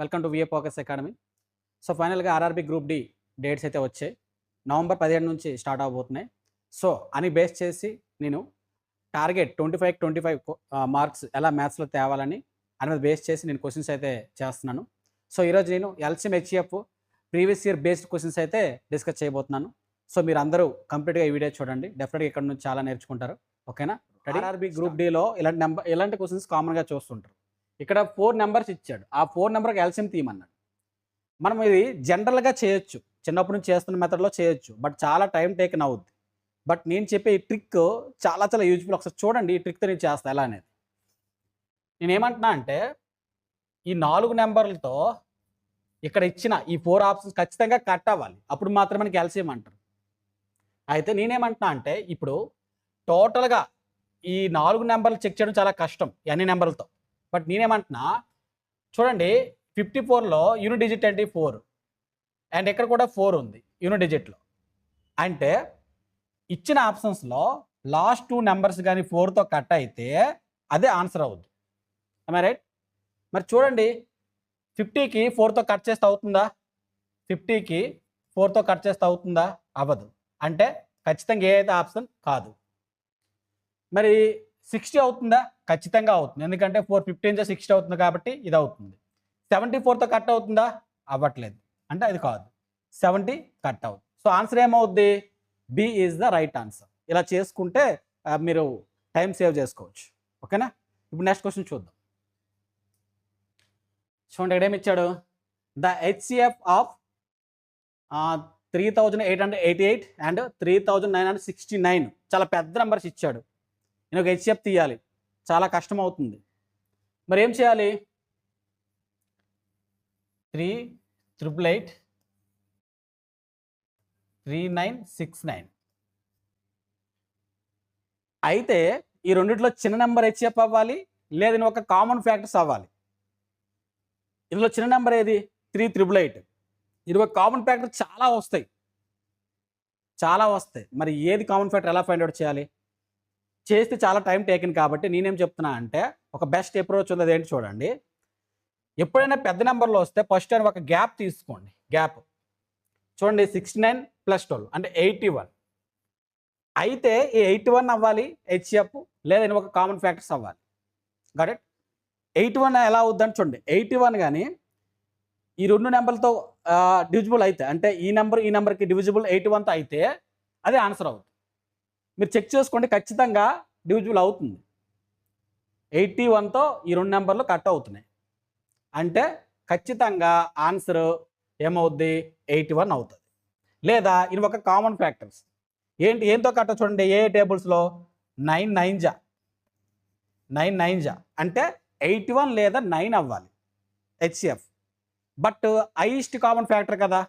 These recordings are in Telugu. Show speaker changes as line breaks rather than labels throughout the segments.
Welcome to VA focus academy so ఫైనల్గా ఆర్ఆర్బి గ్రూప్ డి డేట్స్ అయితే వచ్చాయి. నవంబర్ పదిహేడు నుంచి స్టార్ట్ అవబోతున్నాయి. సో అని బేస్ చేసి నేను target twenty five twenty five marks ఎలా మ్యాథ్స్లో తేవాలని అని మీద బేస్ చేసి నేను క్వశ్చన్స్ అయితే చేస్తున్నాను. సో ఈరోజు నేను LCM HF previous year based questions అయితే డిస్కస్ చేయబోతున్నాను. సో మీరు అందరూ కంప్లీట్గా ఈ వీడియో చూడండి. డెఫినెట్గా ఇక్కడ నుంచి చాలా నేర్చుకుంటారు. ఓకేనా ఆర్ఆర్బి గ్రూప్ డిలో ఇలాంటి నెంబర్ ఇలాంటి క్వశ్చన్స్ కామన్గా చూస్తుంటారు. ఇక్కడ ఫోర్ నెంబర్స్ ఇచ్చాడు. ఆ ఫోర్ నెంబర్కి ఎల్సిఎం తీయమన్నాడు. మనం ఇది జనరల్గా చేయొచ్చు. చిన్నప్పటి నుంచి చేస్తున్న మెథడ్లో చేయొచ్చు. బట్ చాలా టైం టేకన్ అవుద్ది. బట్ నేను చెప్పే ఈ ట్రిక్ చాలా చాలా యూజ్ఫుల్ ఒకసారి చూడండి ఈ ట్రిక్తో నేను చేస్తా ఎలా అనేది. నేనేమంటున్నా అంటే ఈ నాలుగు నెంబర్లతో ఇక్కడ ఇచ్చిన ఈ ఫోర్ ఆప్షన్స్ ఖచ్చితంగా కట్ అవ్వాలి. అప్పుడు మాత్రమే మనకి ఎల్సిఎం అంటారు. అయితే నేనేమంటున్నా అంటే ఇప్పుడు టోటల్గా ఈ నాలుగు నెంబర్లు చెక్ చేయడం చాలా కష్టం. ఎన్ని అన్ని నెంబర్లతో బట్ నేనేమంటున్నా చూడండి ఫిఫ్టీ ఫోర్లో యూనిట్ డిజిట్ అంటే ఫోర్. అండ్ ఇక్కడ కూడా ఫోర్ ఉంది యూనిట్ డిజిట్లో. అంటే ఇచ్చిన ఆప్షన్స్లో లాస్ట్ టూ నెంబర్స్ కానీ ఫోర్తో కట్ అయితే అదే ఆన్సర్ అవుద్ది. ఐ రైట్ మరి చూడండి ఫిఫ్టీకి ఫోర్తో కట్ చేస్తే అవుతుందా? ఫిఫ్టీకి ఫోర్తో కట్ చేస్తే అవుతుందా? అవ్వదు. అంటే ఖచ్చితంగా ఏ అయితే ఆప్షన్ కాదు. మరి సిక్స్టీ అవుతుందా? ఖచ్చితంగా అవుతుంది. ఎందుకంటే ఫోర్ ఫిఫ్టీన్ సిక్స్టీ అవుతుంది కాబట్టి ఇది అవుతుంది. సెవెంటీ ఫోర్తో కట్ అవుతుందా? అవ్వట్లేదు. అంటే అది కాదు. సెవెంటీ కట్ అవుతుంది. సో ఆన్సర్ ఏమవుద్ది? B is the right answer. ఇలా చేసుకుంటే మీరు టైం సేవ్ చేసుకోవచ్చు. ఓకేనా? ఇప్పుడు నెక్స్ట్ క్వశ్చన్ చూద్దాం. చూడండి ఇక్కడ ఇచ్చాడు the HCF of three thousand eight hundred eighty eight and three thousand nine hundred sixty nine. చాలా పెద్ద నెంబర్స్ ఇచ్చాడు. నేను ఒక హెచ్ఎఫ్ తీయాలి. చాలా కష్టం అవుతుంది మరి ఏం చేయాలి? Three triple eight three nine six nine. అయితే ఈ రెండిట్లో చిన్న నెంబర్ హెచ్ఎఫ్ అవ్వాలి లేదా ఒక కామన్ ఫ్యాక్టర్స్ అవ్వాలి. ఇందులో చిన్న నెంబర్ ఏది? Three triple eight. ఇది ఒక కామన్ ఫ్యాక్టర్ చాలా వస్తాయి. చాలా వస్తాయి. మరి ఏది కామన్ ఫ్యాక్టర్ ఎలా ఫైండ్ అవుట్ చేయాలి? చేస్తే చాలా టైం టేకిన్ కాబట్టి నేనేం చెప్తున్నా అంటే ఒక బెస్ట్ అప్రోచ్ ఉంది అదేంటి చూడండి. ఎప్పుడైనా పెద్ద నెంబర్లో వస్తే ఫస్ట్ అని ఒక గ్యాప్ తీసుకోండి. గ్యాప్. చూడండి సిక్స్టీ నైన్ ప్లస్ ట్వెల్వ్ అంటే ఎయిటీ వన్. అయితే ఈ ఎయిటీ వన్ అవ్వాలి హెచ్ఎఫ్ లేదా ఒక కామన్ ఫ్యాక్టర్స్ అవ్వాలి. గట్ ఎయిటీ వన్ ఎలా అవుద్దని చూడండి. ఎయిటీ వన్ కానీ ఈ రెండు నెంబర్లతో డివిజిబుల్ అయితే అంటే ఈ నెంబర్ ఈ నెంబర్కి డివిజిబుల్ ఎయిటీ వన్తో అయితే అదే ఆన్సర్ అవుతుంది మీరు చెక్ చేసుకోండి ఖచ్చితంగా డివిజిబుల్ అవుతుంది. ఎయిటీ వన్తో ఈ రెండు నెంబర్లు కట్ అవుతున్నాయి. అంటే ఖచ్చితంగా ఆన్సర్ ఏమవుద్ది? ఎయిటీ వన్ అవుతుంది. లేదా ఇది ఒక కామన్ ఫ్యాక్టర్స్ ఏంటి? ఏంతో కట్ట చూడండి ఏ టేబుల్స్లో నైన్ నైన్ జా. నైన్ నైన్ జా. అంటే ఎయిటీ వన్ లేదా నైన్ అవ్వాలి. HCF but highest common factor కదా.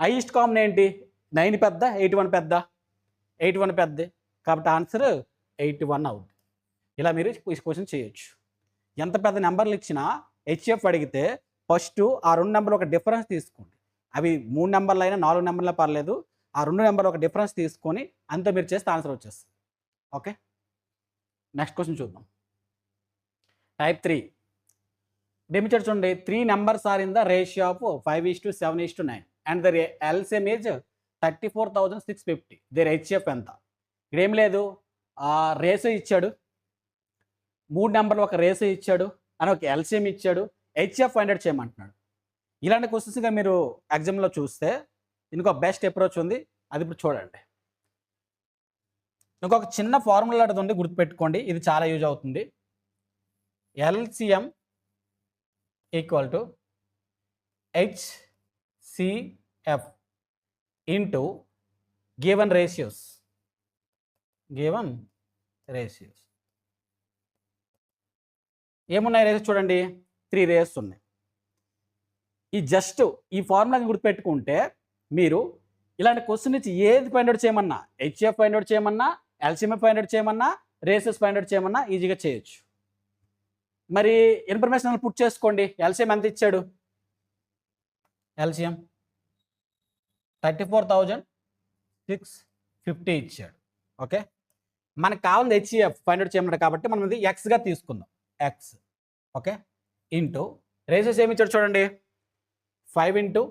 హైయెస్ట్ కామన్ ఏంటి? నైన్ పెద్ద ఎయిటీ వన్ పెద్ద. ఎయిట్ వన్ పెద్దది. కాబట్టి ఆన్సర్ ఎయిట్ వన్ అవుద్ది. ఇలా మీరు క్వశ్చన్ చేయొచ్చు. ఎంత పెద్ద నెంబర్లు ఇచ్చినా హెచ్ఎఫ్ అడిగితే ఫస్ట్ ఆ రెండు నెంబర్లు ఒక డిఫరెన్స్ తీసుకోండి. అవి మూడు నెంబర్లు అయినా నాలుగు నెంబర్లు పర్లేదు. ఆ రెండు నెంబర్లు ఒక డిఫరెన్స్ తీసుకొని అంత మీరు చేస్తే ఆన్సర్ వచ్చేస్తుంది. ఓకే? నెక్స్ట్ క్వశ్చన్ చూద్దాం. Type three. డెమిచర్ చూడండి. Three numbers are in the ratio of five is to seven is to nine. And the LCM is thirty four thousand six fifty. Their HF ఎంత? ఇక్కడేం లేదు. రేసు ఇచ్చాడు. మూడు నెంబర్లు ఒక రేసు ఇచ్చాడు. అని ఒక ఎల్సిఎం ఇచ్చాడు. హెచ్ఎఫ్ హండ్రెడ్ చేయమంటున్నాడు. ఇలాంటి క్వశ్చన్స్గా మీరు ఎగ్జామ్లో చూస్తే ఇంకో బెస్ట్ అప్రోచ్ ఉంది. అది ఇప్పుడు చూడండి. ఇంకొక చిన్న ఫార్ములా ఉంది గుర్తుపెట్టుకోండి. ఇది చాలా యూజ్ అవుతుంది. LCM equal to HCF. Into given ratios given ratios ఏమున్నాయి రేసెస్ చూడండి? త్రీ రేస్ ఉన్నాయి. ఈ జస్ట్ ఈ ఫార్ములాని గుర్తుపెట్టుకుంటే మీరు ఇలాంటి క్వశ్చన్ నుంచి ఏది ఫైండ్ అవుట్ చేయమన్నా హెచ్ఎఫ్ ఫైండ్ అవుట్ చేయమన్నా ఎల్సిఎంఎఫ్ ఫైండ్ అవుట్ చేయమన్నా రేసెస్ ఫైండ్ అవుట్ చేయమన్నా ఈజీగా చేయొచ్చు. మరి ఇన్ఫర్మేషన్ పుట్ చేసుకోండి. ఎల్సిఎం ఎంత ఇచ్చాడు? LCM thirty four thousand six fifty ఇచ్చాడు. ఓకే? మనకు కావాల్సింది హెచ్ఈఎఫ్ ఫైండ్ అవుట్ చేయమన్నాడు కాబట్టి మనం ఇది ఎక్స్గా తీసుకుందాం. X okay? ఇంటూ రేసెస్ ఏమి ఇచ్చాడు చూడండి. Five into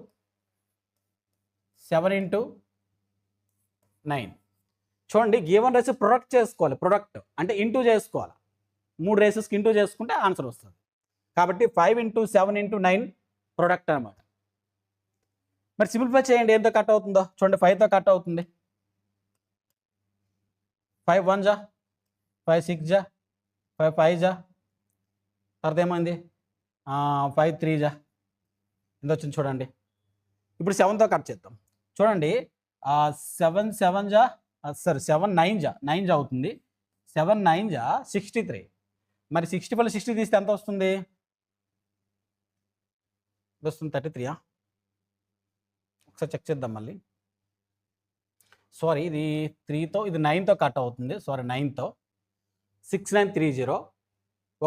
seven into nine చూడండి గీవన్ రేస్ ప్రొడక్ట్ చేసుకోవాలి. ప్రొడక్ట్ అంటే ఇంటూ చేసుకోవాలి. మూడు రేసెస్కి ఇంటూ చేసుకుంటే ఆన్సర్ వస్తుంది. కాబట్టి five into seven into nine product అనమాట మరి సింప్లిఫై చేయండి. ఏంతో కట్ అవుతుందో? చూడండి ఫైవ్తో కట్ అవుతుంది. ఫైవ్ వన్ జా? ఫైవ్ సిక్స్ జా? ఫైవ్ ఫైవ్ జా? తర్వాత ఏమైంది? ఫైవ్ త్రీ జా? ఎంత వచ్చింది చూడండి. ఇప్పుడు సెవెన్తో కట్ చేద్దాం. చూడండి సెవెన్ సెవెన్ జా? సారీ సెవెన్ నైన్ జా? నైన్ జా అవుతుంది. సెవెన్ నైన్ జా? సిక్స్టీ త్రీ మరి సిక్స్టీ ఫైవ్ సిక్స్టీ తీస్తే ఎంత వస్తుంది? ఇది వస్తుంది? థర్టీ త్రీయా ఒకసారి చెక్ చేద్దాం మళ్ళీ. సారీ ఇది త్రీతో ఇది నైన్తో కట్ అవుతుంది. Sorry నైన్తో six nine three zero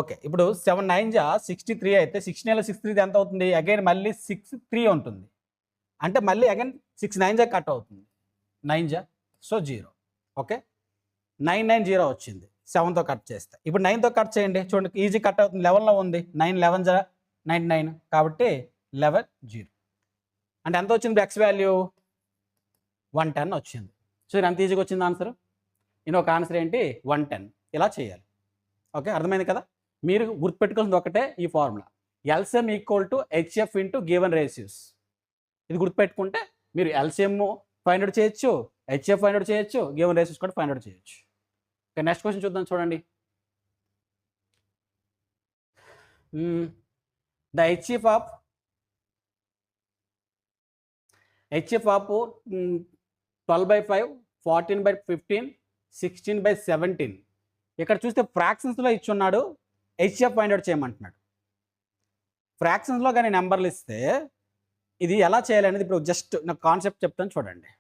okay ఇప్పుడు సెవెన్ నైన్ జా సిక్స్టీ త్రీ అయితే సిక్స్ నైన్ సిక్స్ త్రీ ఎంత అవుతుంది? అగైన్ మళ్ళీ సిక్స్ త్రీ ఉంటుంది. అంటే మళ్ళీ అగైన్ సిక్స్ నైన్ జా కట్ అవుతుంది. నైన్ జా. So zero okay nine nine zero వచ్చింది. సెవెన్తో కట్ చేస్తే. ఇప్పుడు నైన్తో కట్ చేయండి. చూడండి ఈజీ కట్ అవుతుంది. లెవెన్లో ఉంది. నైన్ లెవెన్ జా. నైన్ నైన్ కాబట్టి లెవెన్ జీరో అంటే ఎంత వచ్చింది ఎక్స్ వాల్యూ వన్ టెన్ వచ్చింది. సో ఎంత ఈజీగా వచ్చింది ఆన్సర్ నేను ఒక ఆన్సర్ ఏంటి? వన్ టెన్ ఇలా చేయాలి. ఓకే అర్థమైంది కదా? మీరు గుర్తుపెట్టుకోవాల్సింది ఒకటే ఈ formula LCM equal to HF into given ratios ఇది గుర్తుపెట్టుకుంటే మీరు ఎల్సిఎం ఫైవ్ హండ్రెడ్ చేయొచ్చు హెచ్ఎఫ్ ఫైవ్ హండ్రెడ్ చేయొచ్చు గివెన్ రేషియోస్ కూడా ఫైవ్ హండ్రెడ్ చేయొచ్చు. ఓకే నెక్స్ట్ క్వశ్చన్ చూద్దాం చూడండి. The HF of HF of twelve by five fourteen by fifteen sixteen by seventeen ఇక్కడ చూస్తే ఫ్రాక్షన్స్లో ఇచ్చున్నాడు హెచ్ఎఫ్ ఫైండ్ అవుట్ చేయమంటున్నాడు. ఫ్రాక్షన్స్లో కానీ నెంబర్లు ఇస్తే ఇది ఎలా చేయాలనేది ఇప్పుడు జస్ట్ నాకు కాన్సెప్ట్ చెప్తాను చూడండి.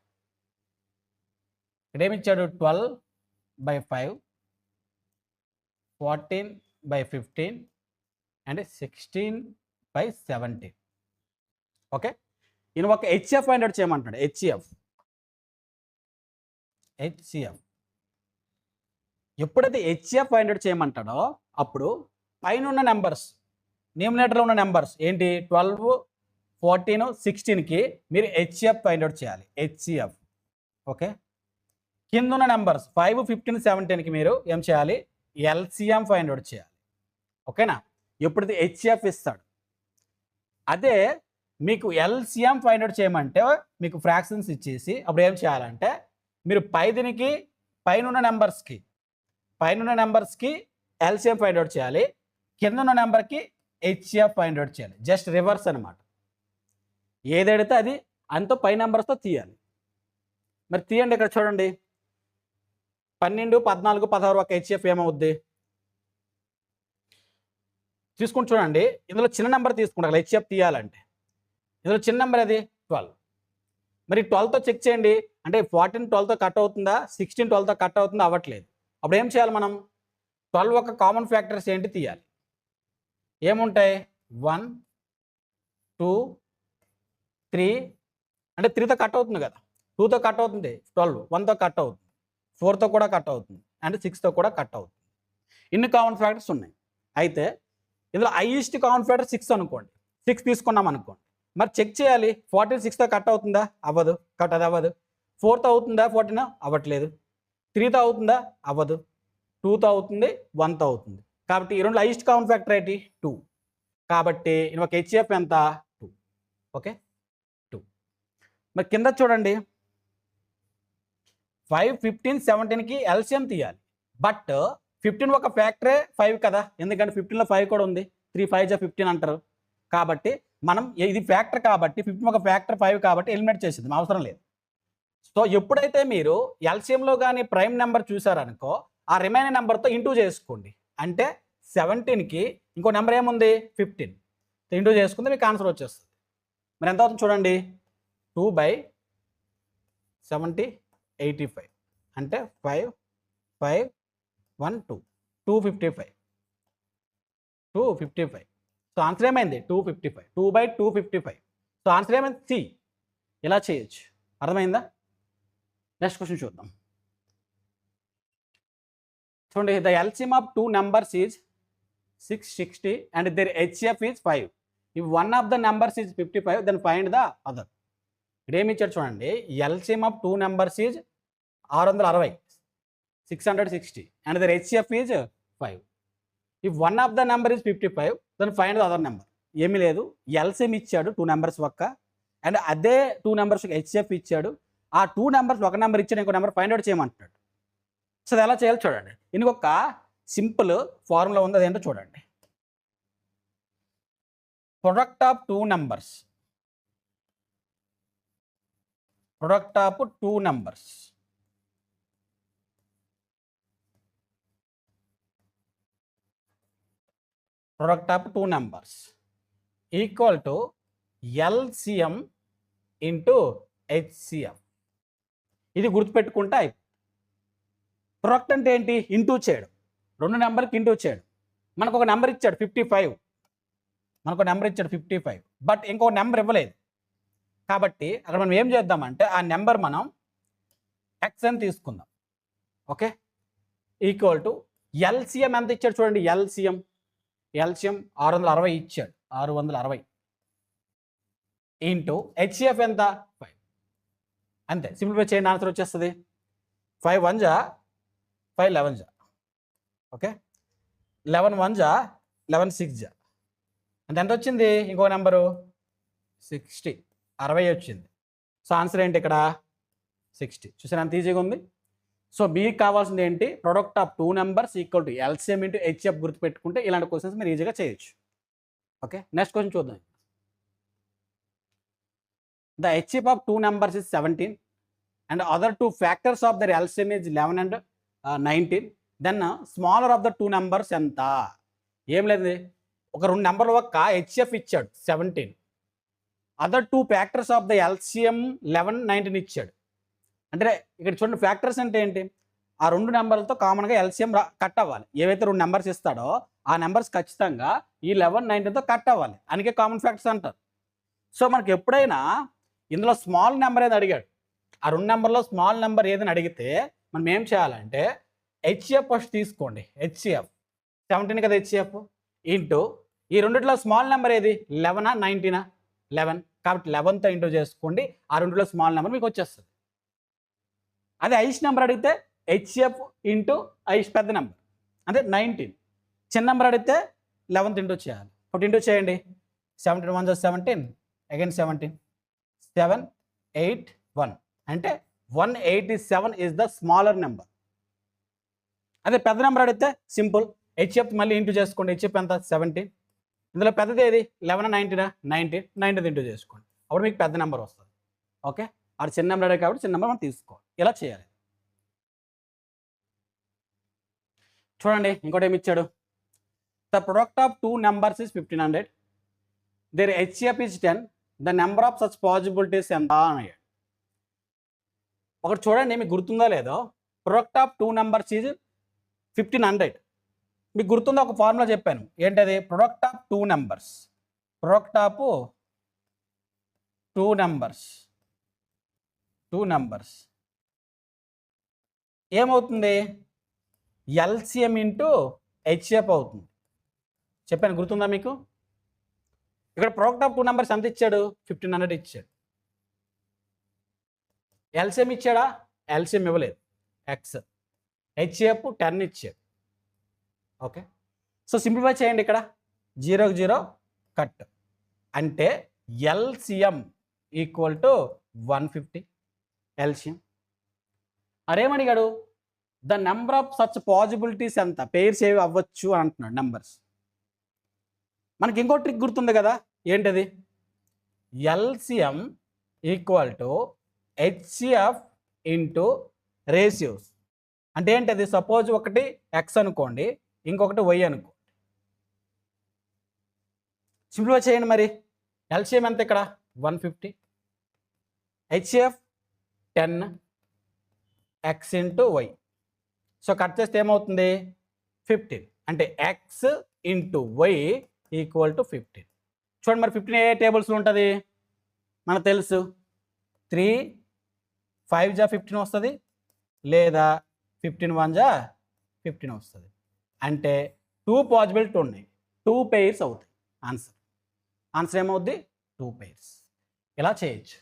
ఇక్కడ ఏమి ఇచ్చాడు twelve by five fourteen by fifteen and sixteen by seventeen okay ఈయన ఒక హెచ్ఎఫ్ ఫైండ్ అవుట్ చేయమంటున్నాడు హెచ్ఎఫ్ హెచ్సిఎఫ్ ఎప్పుడైతే హెచ్ఎఫ్ ఫైండ్ అవుట్ చేయమంటాడో అప్పుడు పైన ఉన్న నెంబర్స్ న్యూమినేటర్లో ఉన్న నెంబర్స్ ఏంటి? ట్వెల్వ్ ఫోర్టీన్ సిక్స్టీన్కి మీరు హెచ్ఎఫ్ ఫైండ్ అవుట్ చేయాలి. హెచ్సిఎఫ్ ఓకే కింద ఉన్న నెంబర్స్ ఫైవ్ ఫిఫ్టీన్ సెవెంటీన్కి మీరు ఏం చేయాలి? ఎల్సిఎం ఫైండ్ అవుట్ చేయాలి. ఓకేనా ఎప్పుడైతే హెచ్ఎఫ్ ఇస్తాడు. అదే మీకు ఎల్సిఎం ఫైండ్ అవుట్ చేయమంటే మీకు ఫ్రాక్షన్స్ ఇచ్చేసి అప్పుడు ఏం చేయాలంటే మీరు పై దీనికి పైన ఉన్న నెంబర్స్కి పైన ఉన్న నెంబర్స్కి ఎల్సిఎం ఫైండ్ అవుట్ చేయాలి. కింద ఉన్న నెంబర్కి హెచ్సిఎఫ్ ఫైండ్ అవుట్ చేయాలి. జస్ట్ రివర్స్ అనమాట ఏదైతే అది అంత పై నెంబర్స్తో తీయాలి. మరి తీయండి ఇక్కడ చూడండి. పన్నెండు పద్నాలుగు పదహారు ఒక హెచ్ఎఫ్ ఏమవుద్ది? తీసుకుని చూడండి. ఇందులో చిన్న నెంబర్ తీసుకుంటారు హెచ్ఎఫ్ తీయాలంటే. ఇందులో చిన్న నెంబర్ అది? ట్వెల్వ్ మరి ట్వెల్వ్తో చెక్ చేయండి. అంటే ఫార్టీన్ ట్వెల్వ్తో కట్ అవుతుందా? సిక్స్టీన్ ట్వెల్వ్తో కట్ అవుతుందా? అవ్వట్లేదు. అప్పుడు ఏం చేయాలి మనం? ట్వెల్వ్ ఒక కామన్ ఫ్యాక్టర్స్ ఏంటి తీయాలి. ఏముంటాయి? వన్ టూ త్రీ అంటే త్రీతో కట్ అవుతుంది కదా. టూతో కట్ అవుతుంది. ట్వెల్వ్ వన్తో కట్ అవుతుంది. ఫోర్తో కూడా కట్ అవుతుంది. అంటే సిక్స్తో కూడా కట్ అవుతుంది. ఇన్ని కామన్ ఫ్యాక్టర్స్ ఉన్నాయి. అయితే ఇందులో హైయెస్ట్ కామన్ ఫ్యాక్టర్ సిక్స్ అనుకోండి. సిక్స్ తీసుకున్నాం అనుకోండి. మరి చెక్ చేయాలి. ఫార్టీన్ సిక్స్తో కట్ అవుతుందా? అవ్వదు. కట్ అది అవ్వదు. ఫోర్త్ అవుతుందా? ఫోర్టీన్? అవ్వట్లేదు. త్రీతో అవుతుందా? అవ్వదు. టూతో అవుతుంది. వన్తో అవుతుంది. కాబట్టి ఈ రెండు హైయెస్ట్ కామన్ ఫ్యాక్టర్ ఏంటి? టూ. కాబట్టి ఒక హెచ్ఎఫ్ ఎంత? టూ. ఓకే? టూ. మరి కింద చూడండి. ఫైవ్ ఫిఫ్టీన్ సెవెంటీన్కి ఎల్సిఎం తీయాలి. బట్ ఫిఫ్టీన్ ఒక ఫ్యాక్టరే ఫైవ్ కదా? ఎందుకంటే ఫిఫ్టీన్లో ఫైవ్ కూడా ఉంది. త్రీ ఫైవ్ జా ఫిఫ్టీన్ అంటారు. కాబట్టి మనం ఇది ఫ్యాక్టర్ కాబట్టి ఫిఫ్టీన్ ఒక ఫ్యాక్టర్ ఫైవ్ కాబట్టి ఎలిమినేట్ చేసేది అవసరం లేదు. సో ఎప్పుడైతే మీరు ఎల్సిఎంలో కానీ ప్రైమ్ నెంబర్ చూసారనుకో ఆ రిమైనింగ్ నెంబర్తో ఇంటూ చేసుకోండి. అంటే సెవెంటీన్కి ఇంకో నెంబర్ ఏముంది? ఫిఫ్టీన్. ఇంటూ చేసుకుంటే మీకు ఆన్సర్ వచ్చేస్తుంది. మరి ఎంత అవుతుంది చూడండి? Two by seventy eighty five. అంటే five five one two. Two fifty five. Two fifty five. So answer ఏమైంది? Two fifty five two by two fifty five so answer ఏమైంది? సి ఇలా చేయొచ్చు? అర్థమైందా? నెక్స్ట్ క్వశ్చన్ చూద్దాం. చూడండి the LCM of two numbers is six sixty and their HF is five if one of the numbers is fifty five then find the other ఇక్కడ ఏమి ఇచ్చాడు చూడండి? LCM of two numbers is ఆరు వందల అరవై. Six hundred sixty and their HCF is five if one of the number is fifty five then find the other number ఏమీ లేదు. ఎల్సిఎం ఇచ్చాడు టూ నెంబర్స్ ఒక్క. అండ్ అదే టూ నెంబర్స్ హెచ్ఎఫ్ ఇచ్చాడు. ఆ టూ నెంబర్స్ ఒక నెంబర్ ఇచ్చాడు ఇంకో నెంబర్ ఫైండ్ అవుట్ చేయమంటున్నాడు. సో అది ఎలా చేయాలో చూడండి. ఇంకొక సింపుల్ ఫార్ములా ఉంది అదేంటో చూడండి. Product of two numbers product of two numbers product of two numbers equal to LCM into HCF ఇది గుర్తుపెట్టుకుంటే అయిపోతుంది ప్రొడక్ట్ అంటే ఏంటి? ఇంటూ చేయడం. రెండు నెంబర్కి ఇంటూ చేయడం. మనకు ఒక నెంబర్ ఇచ్చాడు ఫిఫ్టీ ఫైవ్ మనకు నెంబర్ ఇచ్చాడు ఫిఫ్టీ ఫైవ్ బట్ ఇంకో నెంబర్ ఇవ్వలేదు. కాబట్టి అక్కడ మనం ఏం చేద్దామంటే ఆ నెంబర్ మనం ఎక్స్ అని తీసుకుందాం. ఓకే? ఈక్వల్ టు ఎల్సిఎం ఎంత ఇచ్చాడు చూడండి. ఎల్సిఎం ఎల్సిఎం ఆరు వందల అరవై ఇచ్చాడు. ఆరు వందల అరవై. ఇంటూ హెచ్సిఎఫ్ ఎంత? ఫైవ్. అంతే. సింప్లిఫై చేయండి ఆన్సర్ వచ్చేస్తుంది. ఫైవ్ వన్ జా? ఫైవ్ లెవెన్ జా. ఓకే? లెవెన్ వన్ జా? లెవెన్ సిక్స్ జా. అంటే ఎంత వచ్చింది? ఇంకో నెంబరు? సిక్స్టీ. అరవై వచ్చింది. సో ఆన్సర్ ఏంటి ఇక్కడ? సిక్స్టీ. చూసారు ఎంత ఈజీగా ఉంది? సో మీకు కావాల్సింది ఏంటి? Product of two numbers equal to LCM into HF గుర్తుపెట్టుకుంటే ఇలాంటి క్వశ్చన్స్ మీరు ఈజీగా చేయొచ్చు. ఓకే నెక్స్ట్ క్వశ్చన్ చూద్దాం. The HF of two numbers is seventeen and other two factors of their LCM is eleven and nineteen then smaller of the two numbers ఎంత? ఏం లేదు. ఒక రెండు నెంబర్లు ఒక హెచ్ఎఫ్ ఇచ్చాడు seventeen other two factors of the LCM eleven nineteen ఇచ్చాడు. అంటే ఇక్కడ చూడండి ఫ్యాక్టర్స్ అంటే ఏంటి? ఆ రెండు నెంబర్లతో కామన్గా ఎల్సిఎం కట్ అవ్వాలి. ఏవైతే రెండు నెంబర్స్ ఇస్తాడో ఆ నెంబర్స్ ఖచ్చితంగా ఈ లెవెన్ నైన్టీన్తో కట్ అవ్వాలి. అందుకే కామన్ ఫ్యాక్టర్స్ అంటారు. సో మనకి ఎప్పుడైనా ఇందులో స్మాల్ నెంబర్ ఏది అడిగాడు? ఆ రెండు నెంబర్లో స్మాల్ నెంబర్ ఏదని అడిగితే మనం ఏం చేయాలంటే హెచ్ఎఫ్ ఫస్ట్ తీసుకోండి. హెచ్సిఎఫ్ సెవెంటీన్ కదా హెచ్సిఎఫ్ ఇంటూ ఈ రెండిట్లో స్మాల్ నెంబర్ ఏది? లెవెనా నైన్టీనా? లెవెన్. కాబట్టి లెవెన్తో ఇంటూ చేసుకోండి. ఆ రెండులో స్మాల్ నెంబర్ మీకు వచ్చేస్తుంది. అదే ఐస్ నెంబర్ అడిగితే హెచ్ఎఫ్ ఇంటూ ఐస్ పెద్ద నెంబర్. అంటే నైన్టీన్ చిన్న నెంబర్ అడిగితే లెవెన్త్ ఇంటూ చేయాలి. ఫోర్టీన్ ఇంటూ చేయండి. సెవెంటీన్ వన్ జా seventeen again seventeen seven eight one అంటే one eighty seven is the smaller number అదే పెద్ద నెంబర్ అడిగితే సింపుల్. హెచ్ఎఫ్ మళ్ళీ ఇంటూ చేసుకోండి. హెచ్ఎఫ్ ఎంత? సెవెంటీన్ ఇందులో పెద్దది ఏది? లెవెన్ నైన్టీనా నైన్టీన్ నైన్టీన్ ఇంటూ చేసుకోండి. అప్పుడు మీకు పెద్ద నెంబర్ వస్తుంది. ఓకే? అది చిన్న నెంబర్ అడిగి కాబట్టి చిన్న నెంబర్ మనం తీసుకోవాలి. ఇలా చేయాలి? చూడండి ఇంకోటి ఏమి ఇచ్చాడు? The product of two numbers is fifteen hundred their HF is ten the number of such possibilities ఎంత? అని ఒకటి చూడండి మీకు గుర్తుందో లేదో? Product of two numbers is fifteen hundred మీకు గుర్తుందో? ఒక ఫార్ములా చెప్పాను. ఏంటది? Product of two numbers product of two numbers two numbers ఏమవుతుంది? ఎల్సిఎం ఇంటూ హెచ్ఎఫ్ అవుతుంది. చెప్పాను గుర్తుందా మీకు? ఇక్కడ ప్రోడక్ట్ ఆఫ్ టూ నెంబర్స్ ఎంత ఇచ్చాడు? ఫిఫ్టీన్ హండ్రెడ్ ఇచ్చాడు. ఎల్సిఎం ఇచ్చాడా? ఎల్సిఎం ఇవ్వలేదు. ఎక్స్ హెచ్ఎఫ్ టెన్ ఇచ్చాడు. ఓకే సో సింప్లిఫై చేయండి ఇక్కడ. జీరో జీరో కట్ అంటే LCM equal to one fifty LCM అరేమడిగాడు the number of such possibilities ఎంత? పేర్స్ ఏవి అవ్వచ్చు అని అంటున్నాడు నెంబర్స్. మనకి ఇంకో ట్రిక్ గుర్తుంది కదా ఏంటది? LCM equal to HCF into ratios. అంటే ఏంటది? సపోజ్ ఒకటి ఎక్స్ అనుకోండి ఇంకొకటి వై అనుకోండి సింప్లిఫై చేయండి మరి. ఎల్సిఎం ఎంత ఇక్కడ? One fifty. HCF ten x into y. So cut చేస్తే ఏమవుతుంది? ఫిఫ్టీన్. అంటే x into y equal to fifteen. చూడండి మరి ఫిఫ్టీన్ ఏ టేబుల్స్లో ఉంటుంది? మనకు తెలుసు. త్రీ ఫైవ్ జా ఫిఫ్టీన్ వస్తుంది. లేదా ఫిఫ్టీన్ వన్ జా ఫిఫ్టీన్ వస్తుంది. అంటే టూ పాజిబిలిటీ ఉన్నాయి. టూ పెయిర్స్ అవుతాయి. ఆన్సర్ ఆన్సర్ ఏమవుద్ది? టూ పేర్స్ ఇలా చేయొచ్చు.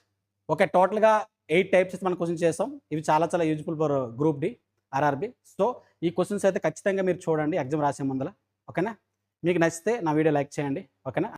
ఓకే టోటల్గా ఎయిట్ టైప్స్ మనం క్వశ్చన్ చేసాం ఇవి చాలా చాలా useful for group D RRB so ఈ క్వశ్చన్స్ అయితే ఖచ్చితంగా మీరు చూడండి ఎగ్జామ్ రాసే ముందర ఓకేనా మీకు నచ్చితే నా వీడియో లైక్ చేయండి. ఓకేనా